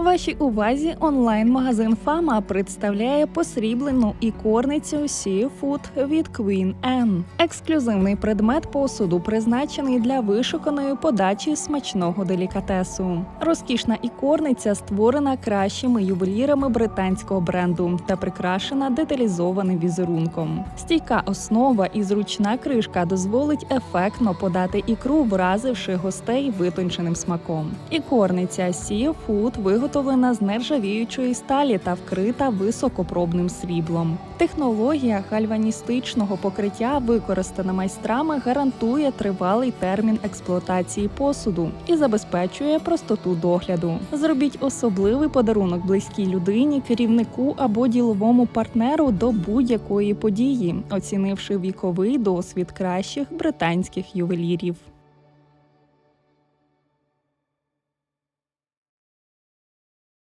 Вашій увазі онлайн-магазин Фама представляє посріблену ікорницю Seafood від Queen Anne. Ексклюзивний предмет посуду призначений для вишуканої подачі смачного делікатесу. Розкішна ікорниця створена кращими ювелірами британського бренду та прикрашена деталізованим візерунком. Стійка основа і зручна кришка дозволить ефектно подати ікру, вразивши гостей витонченим смаком. Ікорниця Seafood виготовлена з нержавіючої сталі та вкрита високопробним сріблом. Технологія гальваністичного покриття, використана майстрами, гарантує тривалий термін експлуатації посуду і забезпечує простоту догляду. Зробіть особливий подарунок близькій людині, керівнику або діловому партнеру до будь-якої події, оцінивши віковий досвід кращих британських ювелірів.